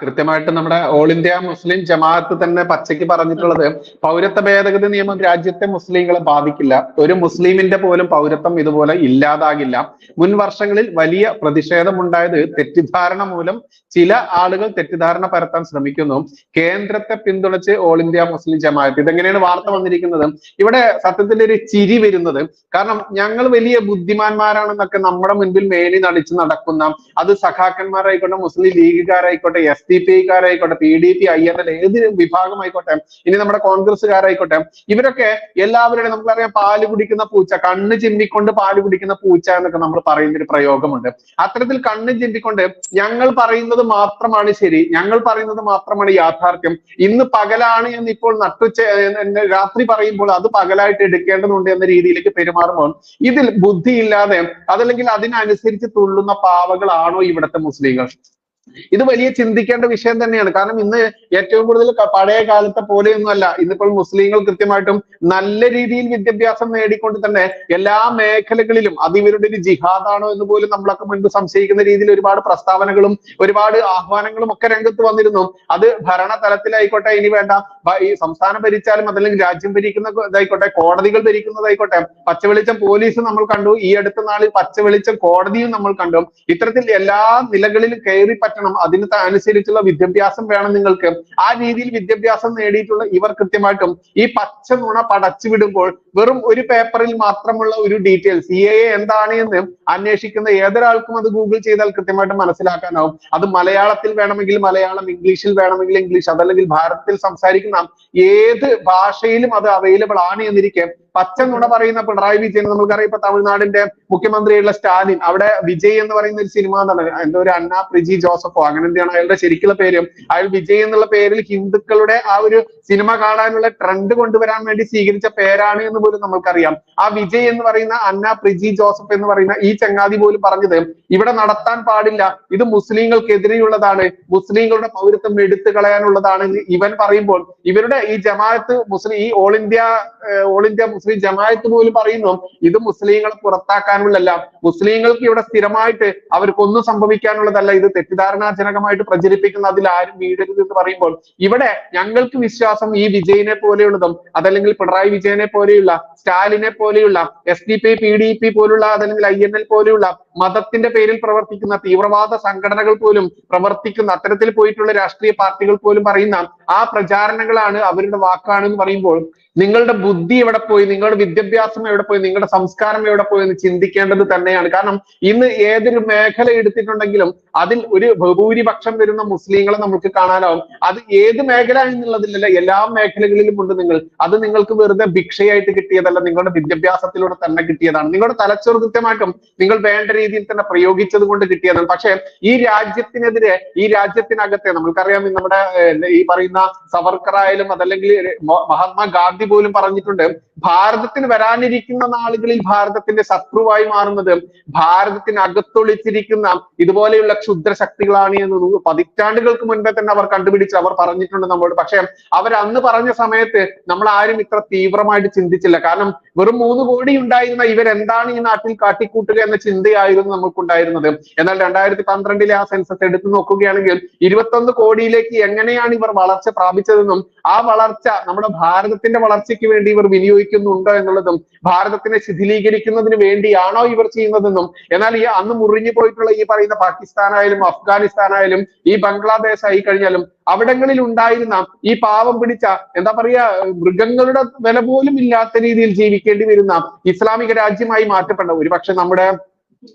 കൃത്യമായിട്ട് നമ്മുടെ all India Muslim ജമാഅത്ത് തന്നെ പച്ചയ്ക്ക് പറഞ്ഞിട്ടുള്ളത് പൗരത്വ ഭേദഗതി നിയമം രാജ്യത്തെ മുസ്ലിങ്ങളെ ബാധിക്കില്ല. ഒരു മുസ്ലിമിന്റെ പോലും പൗരത്വം ഇതുപോലെ ഇല്ലാതാകില്ല. മുൻ വർഷങ്ങളിൽ വലിയ പ്രതിഷേധമുണ്ടായത് തെറ്റിദ്ധാരണ മൂലം ചില ആളുകൾ തെറ്റിദ്ധാരണ പരത്താൻ ശ്രമിക്കുന്നു. കേന്ദ്രത്തെ പിന്തുണച്ച് ഓൾ ഇന്ത്യ മുസ്ലിം ജമാഅത്ത് ഇതെങ്ങനെയാണ് വാർത്ത വന്നിരിക്കുന്നത്? ഇവിടെ സത്യത്തിൽ ഒരു ചിരി വരുന്നത്. കാരണം ഞങ്ങൾ വലിയ ബുദ്ധിമാന്മാരാണെന്നൊക്കെ നമ്മുടെ മുൻപിൽ മേനി നടിച്ച് നടക്കുന്ന അത് സഖാക്കന്മാരായിക്കോട്ടെ മുസ്ലിം ലീഗുകാരായിക്കോട്ടെ S D P ഐക്കാരായിക്കോട്ടെ P D P I N L ഏത് വിഭാഗമായിക്കോട്ടെ ഇനി നമ്മുടെ കോൺഗ്രസ്സുകാരായിക്കോട്ടെ ഇവരൊക്കെ എല്ലാവരുടെയും നമുക്കറിയാം പാൽ കുടിക്കുന്ന പൂച്ച കണ്ണ് ചിമ്മിക്കൊണ്ട് പാൽ കുടിക്കുന്ന പൂച്ച എന്നൊക്കെ നമ്മൾ പറയുന്ന ഒരു പ്രയോഗമുണ്ട്. അത്തരത്തിൽ കണ്ണ് ചിമ്മിക്കൊണ്ട് ഞങ്ങൾ പറയുന്നത് മാത്രമാണ് ശരി ഞങ്ങൾ പറയുന്നത് മാത്രമാണ് യാഥാർത്ഥ്യം. ഇന്ന് പകലാണ് എന്ന് ഇപ്പോൾ നട്ടുച്ച രാത്രി പറയുമ്പോൾ അത് പകലായിട്ട് എടുക്കേണ്ടതുണ്ട് എന്ന രീതിയിലേക്ക് പെരുമാറുമ്പോൾ ഇതിൽ ബുദ്ധിയില്ലാതെ അതല്ലെങ്കിൽ അതിനനുസരിച്ച് തുള്ളുന്ന പാവകളാണോ ഇവിടുത്തെ മുസ്ലിങ്ങൾ? ഇത് വലിയ ചിന്തിക്കേണ്ട വിഷയം തന്നെയാണ്. കാരണം ഇന്ന് ഏറ്റവും കൂടുതൽ പഴയ കാലത്തെ പോലെയൊന്നും അല്ല. ഇന്നിപ്പോൾ മുസ്ലിങ്ങൾ കൃത്യമായിട്ടും നല്ല രീതിയിൽ വിദ്യാഭ്യാസം നേടിക്കൊണ്ട് തന്നെ എല്ലാ മേഖലകളിലും അത് ഇവരുടെ ഒരു ജിഹാദാണോ എന്ന് പോലും നമ്മളൊക്കെ മുൻപ് സംശയിക്കുന്ന രീതിയിൽ ഒരുപാട് പ്രസ്താവനകളും ഒരുപാട് ആഹ്വാനങ്ങളും ഒക്കെ രംഗത്ത് വന്നിരുന്നു. അത് ഭരണ തലത്തിലായിക്കോട്ടെ ഇനി വേണ്ട. ഈ സംസ്ഥാനം ഭരിച്ചാലും അതല്ലെങ്കിൽ രാജ്യം ഭരിക്കുന്ന ഇതായിക്കോട്ടെ കോടതികൾ ഭരിക്കുന്നതായിക്കോട്ടെ പച്ചവെളിച്ചം പോലീസ് നമ്മൾ കണ്ടു. ഈ അടുത്ത നാളിൽ പച്ചവെളിച്ചം കോടതിയും നമ്മൾ കണ്ടു. ഇത്തരത്തിൽ എല്ലാ നിലകളിലും കയറി പറ്റണം അതിന് അനുസരിച്ചുള്ള വിദ്യാഭ്യാസം വേണം നിങ്ങൾക്ക്. ആ രീതിയിൽ വിദ്യാഭ്യാസം നേടിയിട്ടുള്ള ഇവർ കൃത്യമായിട്ടും ഈ പച്ച നുണ പടച്ചു വിടുമ്പോൾ വെറും ഒരു പേപ്പറിൽ മാത്രമുള്ള ഒരു ഡീറ്റെയിൽസ് സി എ എന്താണ് എന്ന് അന്വേഷിക്കുന്ന ഏതൊരാൾക്കും അത് ഗൂഗിൾ ചെയ്താൽ കൃത്യമായിട്ട് മനസ്സിലാക്കാനാവും. അത് മലയാളത്തിൽ വേണമെങ്കിൽ മലയാളം ഇംഗ്ലീഷിൽ വേണമെങ്കിൽ ഇംഗ്ലീഷ് അതല്ലെങ്കിൽ ഭാരതത്തിൽ സംസാരിക്കുന്ന ഏത് ഭാഷയിലും അത് അവൈലബിൾ ആണ് എന്നിരിക്കെ പച്ച നുണ പറയുന്ന പിണറായി വിജയൻ നമുക്കറിയാം ഇപ്പൊ തമിഴ്നാടിന്റെ മുഖ്യമന്ത്രിയുള്ള സ്റ്റാലിൻ. അവിടെ വിജയ് എന്ന് പറയുന്ന ഒരു സിനിമ നടൻ എന്തോ ഒരു അന്ന പ്രിജി ജോസഫോ അങ്ങനെ എന്താണ് അയാളുടെ ശരിക്കുള്ള പേരും. അയാൾ വിജയ് എന്നുള്ള പേരിൽ ഹിന്ദുക്കളുടെ ആ ഒരു സിനിമ കാണാനുള്ള ട്രെൻഡ് കൊണ്ടുവരാൻ വേണ്ടി സ്വീകരിച്ച പേരാണ് എന്ന് പോലും നമ്മൾക്കറിയാം. ആ വിജയ് എന്ന് പറയുന്ന അന്ന പ്രിജി ജോസഫ് എന്ന് പറയുന്ന ഈ ചങ്ങാതി പോലും പറഞ്ഞത് ഇവിടെ നടത്താൻ പാടില്ല. ഇത് മുസ്ലിങ്ങൾക്കെതിരെയുള്ളതാണ്. മുസ്ലിങ്ങളുടെ പൗരത്വം എടുത്തു കളയാനുള്ളതാണ് ഇവൻ പറയുമ്പോൾ ഇവരുടെ ഈ ജമാഅത്ത് മുസ്ലിം ഈ all India all India Muslim Jamaat പോലും പറയുന്നു ഇത് മുസ്ലിങ്ങളെ പുറത്താക്കാനുള്ളതല്ല. മുസ്ലിങ്ങൾക്ക് ഇവിടെ സ്ഥിരമായിട്ട് അവർക്കൊന്നും സംഭവിക്കാനുള്ളതല്ല. ഇത് തെറ്റിദ്ധാരണാജനകമായിട്ട് പ്രചരിപ്പിക്കുന്ന അതിൽ ആരും വീഴരുത് എന്ന് പറയുമ്പോൾ ഇവിടെ ഞങ്ങൾക്ക് വിശ്വാസം ഈ വിജയനെ പോലെയുള്ളതും അതല്ലെങ്കിൽ പിണറായി വിജയനെ പോലെയുള്ള സ്റ്റാലിനെ പോലെയുള്ള S D P P D P പോലുള്ള അതല്ലെങ്കിൽ ഐ എൻ എൽ പോലെയുള്ള മതത്തിന്റെ പേരിൽ പ്രവർത്തിക്കുന്ന തീവ്രവാദ സംഘടനകൾ പോലും പ്രവർത്തിക്കുന്ന അത്തരത്തിൽ പോയിട്ടുള്ള രാഷ്ട്രീയ പാർട്ടികൾ പോലും പറയുന്ന ആ പ്രചാരണങ്ങളാണ് അവരുടെ വാക്കാണ് എന്ന് പറയുമ്പോൾ നിങ്ങളുടെ ബുദ്ധി എവിടെ പോയി? നിങ്ങളുടെ വിദ്യാഭ്യാസം എവിടെ പോയി? നിങ്ങളുടെ സംസ്കാരം എവിടെ പോയി എന്ന് ചിന്തിക്കേണ്ടത് തന്നെയാണ്. കാരണം ഇന്ന് ഏതൊരു മേഖല എടുത്തിട്ടുണ്ടെങ്കിലും അതിൽ ഒരു ഭൂരിപക്ഷം വരുന്ന മുസ്ലിങ്ങളെ നമുക്ക് കാണാനാവും. അത് ഏത് മേഖല എന്നുള്ളതില്ല എല്ലാ മേഖലകളിലും ഉണ്ട് നിങ്ങൾ. അത് നിങ്ങൾക്ക് വെറുതെ ഭിക്ഷയായിട്ട് കിട്ടിയതല്ല നിങ്ങളുടെ വിദ്യാഭ്യാസത്തിലൂടെ തന്നെ കിട്ടിയതാണ്. നിങ്ങളുടെ തലച്ചോറ് കൃത്യമായിട്ടും നിങ്ങൾ വേണ്ട രീതിയിൽ തന്നെ പ്രയോഗിച്ചത് കൊണ്ട് കിട്ടിയതാണ്. പക്ഷെ ഈ രാജ്യത്തിനെതിരെ ഈ രാജ്യത്തിനകത്തെ നമുക്കറിയാം ഈ നമ്മുടെ ഈ പറയുന്ന സവർക്കർ ആയാലും അതല്ലെങ്കിൽ മഹാത്മാഗാന്ധി മഹാത്മാ ഗാന്ധി പോലും പറഞ്ഞിട്ടുണ്ട് ഭാരതത്തിന് വരാനിരിക്കുന്ന നാളുകളിൽ ഭാരതത്തിന്റെ ശത്രുവായി മാറുന്നത് ഭാരതത്തിന് അകത്തൊളിച്ചിരിക്കുന്ന ഇതുപോലെയുള്ള ക്ഷുദ്ര ശക്തികളാണ് എന്ന് പതിറ്റാണ്ടുകൾക്ക് മുൻപേ തന്നെ അവർ കണ്ടുപിടിച്ച് അവർ പറഞ്ഞിട്ടുണ്ട് നമ്മളോട്. പക്ഷെ അവർ അന്ന് പറഞ്ഞ സമയത്ത് നമ്മൾ ആരും ഇത്ര തീവ്രമായിട്ട് ചിന്തിച്ചില്ല. കാരണം വെറും മൂന്ന് കോടി ഉണ്ടായിരുന്ന ഇവരെന്താണ് ഈ നാട്ടിൽ കാട്ടിക്കൂട്ടുക എന്ന ചിന്തയായിരുന്നു നമുക്കുണ്ടായിരുന്നത് എന്നാൽ രണ്ടായിരത്തി പന്ത്രണ്ടിലെ ആ സെൻസസ് എടുത്തു നോക്കുകയാണെങ്കിൽ ഇരുപത്തൊന്ന് കോടിയിലേക്ക് എങ്ങനെയാണ് ഇവർ വളർച്ച പ്രാപിച്ചതെന്നും ആ വളർച്ച നമ്മുടെ ഭാരതത്തിന്റെ വളർച്ചയ്ക്ക് വേണ്ടി ഇവർ വിനിയോഗിക്കുന്നുണ്ടോ എന്നുള്ളതും ഭാരതത്തിനെ ശിഥിലീകരിക്കുന്നതിന് വേണ്ടിയാണോ ഇവർ ചെയ്യുന്നതെന്നും എന്നാൽ ഈ അന്ന് മുറിഞ്ഞു പോയിട്ടുള്ള ഈ പറയുന്ന പാകിസ്ഥാനായാലും അഫ്ഗാനിസ്ഥാനായാലും ഈ ബംഗ്ലാദേശ് ആയി കഴിഞ്ഞാലും അവിടങ്ങളിൽ ഉണ്ടായിരുന്ന ഈ പാവം പിടിച്ച എന്താ പറയാ മൃഗങ്ങളുടെ വില പോലും ഇല്ലാത്ത രീതിയിൽ ജീവിക്കേണ്ടി വരുന്ന ഇസ്ലാമിക രാജ്യമായി മാറ്റപ്പെട്ട ഒരുപക്ഷെ നമ്മുടെ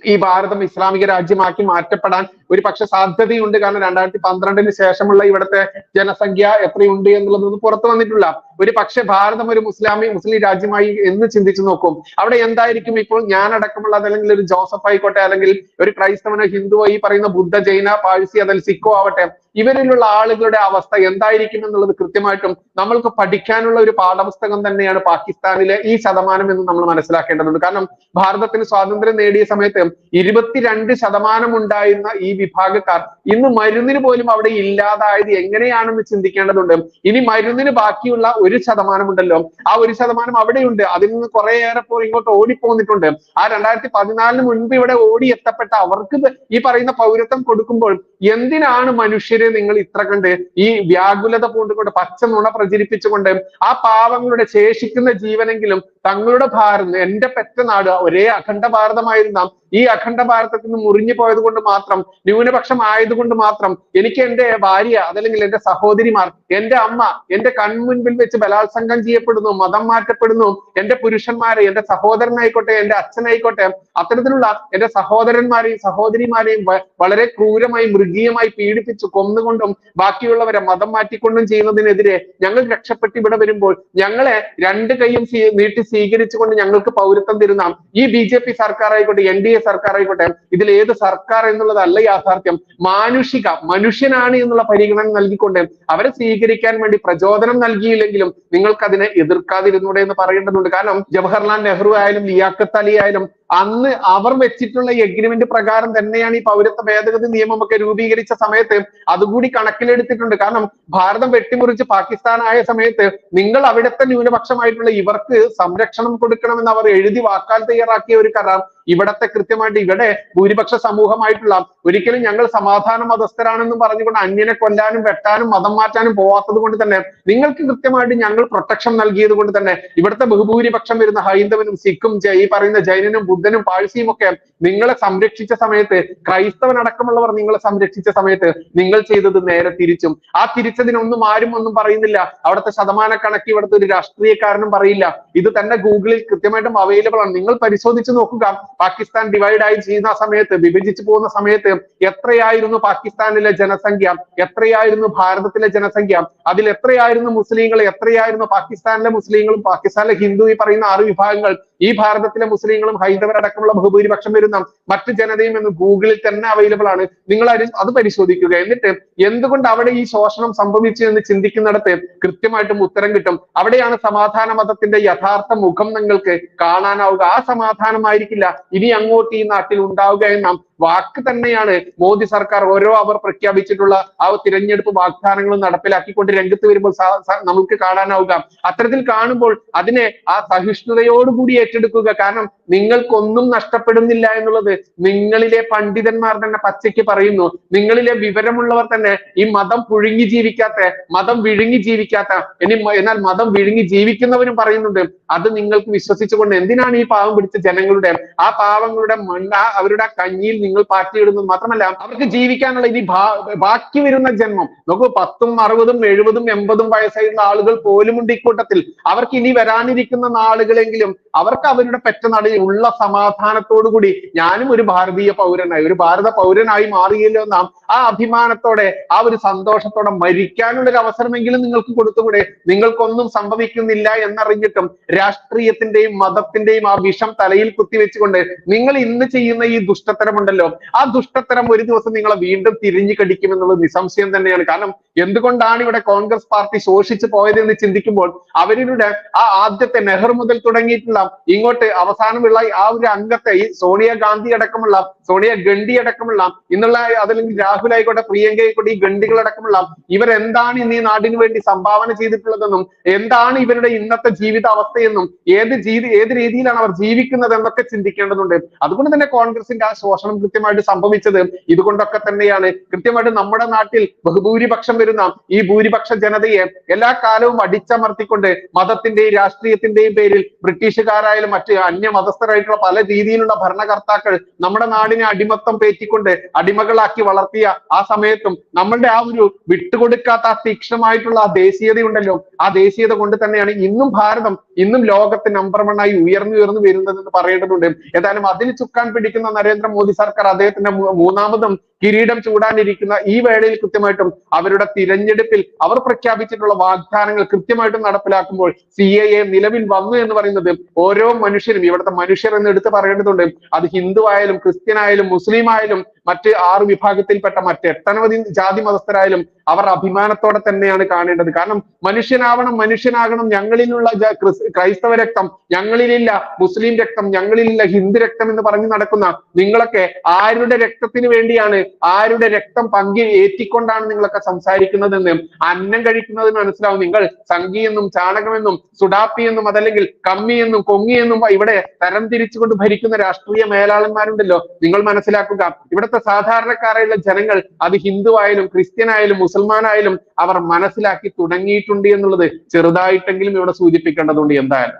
ഈ ഭാരതം ഇസ്ലാമിക രാജ്യമാക്കി മാറ്റപ്പെടാൻ ഒരു പക്ഷെ സാധ്യതയുണ്ട്. കാരണം രണ്ടായിരത്തി പന്ത്രണ്ടിന് ശേഷമുള്ള ഇവിടുത്തെ ജനസംഖ്യ എത്രയുണ്ട് എന്നുള്ളതൊന്നും പുറത്തു വന്നിട്ടില്ല. ഒരു പക്ഷെ ഭാരതം ഒരു മുസ്ലാമി മുസ്ലിം രാജ്യമായി എന്ന് ചിന്തിച്ചു നോക്കും. അവിടെ എന്തായിരിക്കും ഇപ്പോൾ ഞാൻ അടക്കമുള്ള അതല്ലെങ്കിൽ ഒരു ജോസഫ് ആയിക്കോട്ടെ അല്ലെങ്കിൽ ഒരു ക്രൈസ്തവനോ ഹിന്ദുവോ ഈ പറയുന്ന ബുദ്ധ ജൈന പാഴ്സി അതല്ലെങ്കിൽ സിക്കോ ആവട്ടെ ഇവരിലുള്ള ആളുകളുടെ അവസ്ഥ എന്തായിരിക്കും എന്നുള്ളത് കൃത്യമായിട്ടും നമ്മൾക്ക് പഠിക്കാനുള്ള ഒരു പാഠപുസ്തകം തന്നെയാണ് പാകിസ്ഥാനിലെ ഈ ശതമാനം എന്ന് നമ്മൾ മനസ്സിലാക്കേണ്ടതുണ്ട്. കാരണം ഭാരതത്തിന് സ്വാതന്ത്ര്യം നേടിയ സമയത്ത് ഇരുപത്തിരണ്ട് ശതമാനം ഉണ്ടായിരുന്ന ഈ വിഭാഗക്കാർ ഇന്ന് മരുന്നിന് പോലും അവിടെ ഇല്ലാതായത് എങ്ങനെയാണെന്ന് ചിന്തിക്കേണ്ടതുണ്ട്. ഇനി മരുന്നിന് ബാക്കിയുള്ള ഒരു ശതമാനം ഉണ്ടല്ലോ ആ ഒരു ശതമാനം അവിടെയുണ്ട്. അതിൽ നിന്ന് കുറേയേറെ പോയി ഇങ്ങോട്ട് ഓടിപ്പോന്നിട്ടുണ്ട്. ആ രണ്ടായിരത്തി പതിനാലിന് മുൻപ് ഇവിടെ ഓടി എത്തപ്പെട്ട അവർക്ക് ഈ പറയുന്ന പൗരത്വം കൊടുക്കുമ്പോൾ എന്തിനാണ് മനുഷ്യരെ നിങ്ങൾ ഇത്ര കണ്ട് ഈ വ്യാകുലത പൂണ്ടുകൊണ്ട് പച്ച നുണ പ്രചരിപ്പിച്ചുകൊണ്ട് ആ പാവങ്ങളുടെ ശേഷിക്കുന്ന ജീവനെങ്കിലും തങ്ങളുടെ ഭാരത് എന്റെ പെറ്റ നാട് ഒരേ അഖണ്ഡ ഭാരതമായിരുന്ന ഈ അഖണ്ഡ ഭാരതത്തിൽ നിന്ന് മുറിഞ്ഞു പോയത് കൊണ്ട് മാത്രം ന്യൂനപക്ഷം ആയതുകൊണ്ട് മാത്രം എനിക്ക് എന്റെ ഭാര്യ അതല്ലെങ്കിൽ എന്റെ സഹോദരിമാർ എന്റെ അമ്മ എന്റെ കൺമുൻപിൽ വെച്ച് ബലാത്സംഗം ചെയ്യപ്പെടുന്നു മതം മാറ്റപ്പെടുന്നു എന്റെ പുരുഷന്മാരെ എന്റെ സഹോദരനായിക്കോട്ടെ എന്റെ അച്ഛനായിക്കോട്ടെ അത്തരത്തിലുള്ള എന്റെ സഹോദരന്മാരെയും സഹോദരിമാരെയും വളരെ ക്രൂരമായി മൃഗീയമായി പീഡിപ്പിച്ചു കൊന്നുകൊണ്ടും ബാക്കിയുള്ളവരെ മതം മാറ്റിക്കൊണ്ടും ചെയ്യുന്നതിനെതിരെ ഞങ്ങൾ രക്ഷപ്പെട്ട് ഇവിടെ വരുമ്പോൾ ഞങ്ങളെ രണ്ട് കൈയും നീട്ടി സ്വീകരിച്ചുകൊണ്ട് ഞങ്ങൾക്ക് പൗരത്വം തരുന്ന ഈ ബി ജെ പി സർക്കാർ ആയിക്കോട്ടെ എൻ ഡി എ സർക്കാർ ആയിക്കോട്ടെ ഇതിൽ ഏത് സർക്കാർ എന്നുള്ളതല്ല യാഥാർത്ഥ്യം. മാനുഷിക മനുഷ്യനാണ് എന്നുള്ള പരിഗണന നൽകിക്കൊണ്ട് അവരെ സ്വീകരിക്കാൻ വേണ്ടി പ്രചോദനം നൽകിയില്ലെങ്കിലും നിങ്ങൾക്ക് അതിനെ എതിർക്കാതിരുന്നൂടെ എന്ന് പറയേണ്ടതുണ്ട്. കാരണം ജവഹർലാൽ നെഹ്റു ആയാലും ലിയാഖത്ത് അലി ആയാലും അന്ന് അവർ വെച്ചിട്ടുള്ള എഗ്രിമെന്റ് പ്രകാരം തന്നെയാണ് ഈ പൗരത്വ ഭേദഗതി നിയമമൊക്കെ രൂപീകരിച്ച സമയത്ത് അതുകൂടി കണക്കിലെടുത്തിട്ടുണ്ട്. കാരണം ഭാരതം വെട്ടിമുറിച്ച് പാകിസ്ഥാൻ ആയ സമയത്ത് നിങ്ങൾ അവിടുത്തെ ന്യൂനപക്ഷമായിട്ടുള്ള ഇവർക്ക് സംരക്ഷണം കൊടുക്കണമെന്ന് അവർ എഴുതി വാക്കാൽ തയ്യാറാക്കിയ ഒരു കരാർ ഇവിടത്തെ കൃത്യമായിട്ട് ഇവിടെ ഭൂരിപക്ഷ സമൂഹമായിട്ടുള്ള ഒരിക്കലും ഞങ്ങൾ സമാധാന മതസ്ഥരാണെന്നും പറഞ്ഞുകൊണ്ട് അന്യനെ കൊല്ലാനും വെട്ടാനും മതം മാറ്റാനും പോവാത്തത് കൊണ്ട് തന്നെ നിങ്ങൾക്ക് കൃത്യമായിട്ട് ഞങ്ങൾ പ്രൊട്ടക്ഷൻ നൽകിയത് കൊണ്ട് തന്നെ ഇവിടുത്തെ ബഹുഭൂരിപക്ഷം വരുന്ന ഹൈന്ദവനും സിഖും ഈ പറയുന്ന ജൈനനും ബുദ്ധനും പാഴ്സിയും ഒക്കെ നിങ്ങളെ സംരക്ഷിച്ച സമയത്ത് ക്രൈസ്തവൻ അടക്കമുള്ളവർ നിങ്ങളെ സംരക്ഷിച്ച സമയത്ത് നിങ്ങൾ ചെയ്തത് നേരെ തിരിച്ചും. ആ തിരിച്ചതിനൊന്നും ആരും ഒന്നും പറയുന്നില്ല. അവിടുത്തെ ശതമാന കണക്ക് ഇവിടുത്തെ ഒരു രാഷ്ട്രീയക്കാരനും പറയില്ല. ഇത് തന്നെ ഗൂഗിളിൽ കൃത്യമായിട്ടും അവൈലബിൾ ആണ്. നിങ്ങൾ പരിശോധിച്ച് നോക്കുക. പാകിസ്ഥാൻ ഡിവൈഡ് ആയി ചെയ്യുന്ന സമയത്ത് വിഭജിച്ചു പോകുന്ന സമയത്ത് എത്രയായിരുന്നു പാകിസ്ഥാനിലെ ജനസംഖ്യ? എത്രയായിരുന്നു ഭാരതത്തിലെ ജനസംഖ്യ? അതിൽ എത്രയായിരുന്നു മുസ്ലിങ്ങൾ? എത്രയായിരുന്നു പാകിസ്ഥാനിലെ മുസ്ലിങ്ങളും? പാകിസ്ഥാനിലെ ഹിന്ദു ഈ പറയുന്ന ആറ് വിഭാഗങ്ങൾ. ഈ ഭാരതത്തിലെ മുസ്ലിങ്ങളും ഹൈന്ദവരടക്കമുള്ള ബഹുഭൂരിപക്ഷം വരുന്ന മറ്റു ജനതയും എന്ന് ഗൂഗിളിൽ തന്നെ അവൈലബിൾ ആണ്. നിങ്ങൾ അത് പരിശോധിക്കുക. എന്നിട്ട് എന്തുകൊണ്ട് അവിടെ ഈ ശോഷണം സംഭവിച്ചു എന്ന് ചിന്തിക്കുന്നിടത്ത് കൃത്യമായിട്ടും ഉത്തരം കിട്ടും. അവിടെയാണ് സമാധാന മതത്തിന്റെ യഥാർത്ഥ മുഖം നിങ്ങൾക്ക് കാണാനാവുക. ആ സമാധാനമായിരിക്കില്ല ഇനി അങ്ങോട്ട് ഈ നാട്ടിൽ ഉണ്ടാവുക വാക്ക് തന്നെയാണ് മോദി സർക്കാർ ഓരോ അവർ പ്രഖ്യാപിച്ചിട്ടുള്ള ആ തിരഞ്ഞെടുപ്പ് വാഗ്ദാനങ്ങളും നടപ്പിലാക്കിക്കൊണ്ട് രംഗത്ത് വരുമ്പോൾ നമുക്ക് കാണാനാവുക. അത്തരത്തിൽ കാണുമ്പോൾ അതിനെ ആ സഹിഷ്ണുതയോടുകൂടി ഏറ്റെടുക്കുക. കാരണം നിങ്ങൾക്കൊന്നും നഷ്ടപ്പെടുന്നില്ല എന്നുള്ളത് നിങ്ങളിലെ പണ്ഡിതന്മാർ തന്നെ പച്ചയ്ക്ക് പറയുന്നു. നിങ്ങളിലെ വിവരമുള്ളവർ തന്നെ ഈ മതം പുഴുങ്ങി ജീവിക്കാത്ത മതം വിഴുങ്ങി ജീവിക്കാത്ത ഇനി എന്നാൽ മതം വിഴുങ്ങി ജീവിക്കുന്നവരും പറയുന്നുണ്ട്. അത് നിങ്ങൾക്ക് വിശ്വസിച്ചുകൊണ്ട് എന്തിനാണ് ഈ പാവം പിടിച്ച ജനങ്ങളുടെ ആ പാവങ്ങളുടെ മണ്ണ അവരുടെ കഞ്ഞിയിൽ നിങ്ങൾ പാറ്റിയിടുന്നത് മാത്രമല്ല അവർക്ക് ജീവിക്കാനുള്ള ഇനി ബാക്കി വരുന്ന ജന്മം. നോക്കൂ പത്തും അറുപതും എഴുപതും എൺപതും വയസ്സായിരുന്ന ആളുകൾ പോലും ഉണ്ട് ഇക്കൂട്ടത്തിൽ അവർക്ക് ഇനി വരാനിരിക്കുന്ന നാളുകളെങ്കിലും അവർക്ക് അവരുടെ പെറ്റ നാടിൽ ഉള്ള സമാധാനത്തോടു കൂടി ഞാനും ഒരു ഭാരതീയ പൗരനായി ഒരു ഭാരത പൗരനായി മാറിയല്ലോ നാം. ആ അഭിമാനത്തോടെ ആ ഒരു സന്തോഷത്തോടെ മരിക്കാനുള്ള ഒരു അവസരമെങ്കിലും നിങ്ങൾക്ക് കൊടുത്തുകൂടെ? നിങ്ങൾക്കൊന്നും സംഭവിക്കുന്നില്ല എന്നറിഞ്ഞിട്ടും രാഷ്ട്രീയത്തിന്റെയും മതത്തിന്റെയും ആ വിഷം തലയിൽ കുത്തിവെച്ചുകൊണ്ട് നിങ്ങൾ ഇന്ന് ചെയ്യുന്ന ഈ ദുഷ്ടത്തരമുണ്ടല്ലോ ആ ദുഷ്ടത്തരം ഒരു ദിവസം നിങ്ങളെ വീണ്ടും തിരിഞ്ഞു കടിക്കുമെന്നുള്ളത് നിസംശയം തന്നെയാണ്. കാരണം എന്തുകൊണ്ടാണ് ഇവിടെ കോൺഗ്രസ് പാർട്ടി ശോഷിച്ചു പോയതെന്ന് ചിന്തിക്കുമ്പോൾ അവരുടെ ആ ആദ്യത്തെ നെഹ്റു മുതൽ തുടങ്ങിയിട്ടുള്ള ഇങ്ങോട്ട് അവസാനമുള്ള ആ ഒരു അംഗത്തെ ഈ സോണിയ ഗാന്ധി അടക്കമുള്ള സോണിയ ഗണ്ഡി അടക്കമുള്ള ഇന്നുള്ള അതല്ലെങ്കിൽ രാഹുൽ ആയിക്കോട്ടെ പ്രിയങ്ക ആയിക്കോട്ടെ ഈ ഗണ്ഡികൾ അടക്കമുള്ള ഇവരെന്താണ് ഇന്ന് ഈ നാടിന് വേണ്ടി സംഭാവന ചെയ്തിട്ടുള്ളതെന്നും എന്താണ് ഇവരുടെ ഇന്നത്തെ ജീവിത അവസ്ഥയെന്നും ഏത് ജീവി ഏത് രീതിയിലാണ് അവർ ജീവിക്കുന്നത് എന്നൊക്കെ ചിന്തിക്കേണ്ടതുണ്ട്. അതുകൊണ്ട് തന്നെ കോൺഗ്രസിന്റെ ആ ശോഷണം കൃത്യമായിട്ട് സംഭവിച്ചത് ഇതുകൊണ്ടൊക്കെ തന്നെയാണ്. കൃത്യമായിട്ട് നമ്മുടെ നാട്ടിൽ ബഹുഭൂരിപക്ഷം വരുന്ന ഈ ഭൂരിപക്ഷ ജനതയെ എല്ലാ കാലവും അടിച്ചമർത്തിക്കൊണ്ട് മതത്തിന്റെയും രാഷ്ട്രീയത്തിന്റെയും പേരിൽ ബ്രിട്ടീഷുകാരായാലും മറ്റ് അന്യ മതസ്ഥരായിട്ടുള്ള പല രീതിയിലുള്ള ഭരണകർത്താക്കൾ നമ്മുടെ നാടിനെ അടിമത്തം പേറ്റിക്കൊണ്ട് അടിമകളാക്കി വളർത്തിയ ആ സമയത്തും നമ്മളുടെ ആ ഒരു വിട്ടുകൊടുക്കാത്ത ആ തീക്ഷ്ണമായിട്ടുള്ള ആ ദേശീയത ഉണ്ടല്ലോ ആ ദേശീയത കൊണ്ട് തന്നെയാണ് ഇന്നും ഭാരതം ഇന്നും ലോകത്ത് നമ്പർ ആയി ഉയർന്നു ഉയർന്നു വരുന്നതെന്ന് പറയേണ്ടതുണ്ട്. ഏതായാലും അതിൽ ചുക്കാൻ പിടിക്കുന്ന നരേന്ദ്രമോദി സർക്കാർ അദ്ദേഹത്തിന്റെ മൂന്നാമതും കിരീടം ചൂടാനിരിക്കുന്ന ഈ വേളയിൽ കൃത്യമായിട്ടും അവരുടെ തിരഞ്ഞെടുപ്പിൽ അവർ പ്രഖ്യാപിച്ചിട്ടുള്ള വാഗ്ദാനങ്ങൾ കൃത്യമായിട്ടും നടപ്പിലാക്കുമ്പോൾ സി എ എ നിലവിൽ വന്നു എന്ന് പറയുന്നത് ഓരോ മനുഷ്യരും ഇവിടുത്തെ മനുഷ്യർ എന്ന് എടുത്ത് പറയേണ്ടതുണ്ട്. അത് ഹിന്ദു ആയാലും ക്രിസ്ത്യൻ ആയാലും മുസ്ലിം ആയാലും മറ്റ് ആറ് വിഭാഗത്തിൽപ്പെട്ട മറ്റ് എട്ടനവധി ജാതി മതസ്ഥരായാലും അവർ അഭിമാനത്തോടെ തന്നെയാണ് കാണേണ്ടത്. കാരണം മനുഷ്യനാവണം മനുഷ്യനാകണം ഞങ്ങളിലുള്ള ക്രൈസ്തവ രക്തം ഞങ്ങളിലില്ല മുസ്ലിം രക്തം ഞങ്ങളിലില്ല ഹിന്ദു രക്തം എന്ന് പറഞ്ഞു നടക്കുന്ന നിങ്ങളൊക്കെ ആരുടെ രക്തത്തിന് വേണ്ടിയാണ് ആരുടെ രക്തം പങ്കി ഏറ്റിക്കൊണ്ടാണ് നിങ്ങളൊക്കെ സംസാരിക്കുന്നതെന്ന് അന്നം കഴിക്കുന്നതിന് മനസ്സിലാവും നിങ്ങൾ സംഘിയെന്നും ചാണകമെന്നും സുഡാപ്പി എന്നും അതല്ലെങ്കിൽ കമ്മി എന്നും കൊങ്ങി എന്നും ഇവിടെ തരം തിരിച്ചുകൊണ്ട് ഭരിക്കുന്ന രാഷ്ട്രീയ മേലാളന്മാരുണ്ടല്ലോ. നിങ്ങൾ മനസ്സിലാക്കുക ഇവിടുത്തെ സാധാരണക്കാരായുള്ള ജനങ്ങൾ അത് ഹിന്ദു ആയാലും ക്രിസ്ത്യൻ ആയാലും മുസൽമാൻ ആയാലും അവർ മനസ്സിലാക്കി തുടങ്ങിയിട്ടുണ്ട് എന്നുള്ളത് ചെറുതായിട്ടെങ്കിലും ഇവിടെ സൂചിപ്പിക്കേണ്ടതുണ്ട് എന്തായാലും.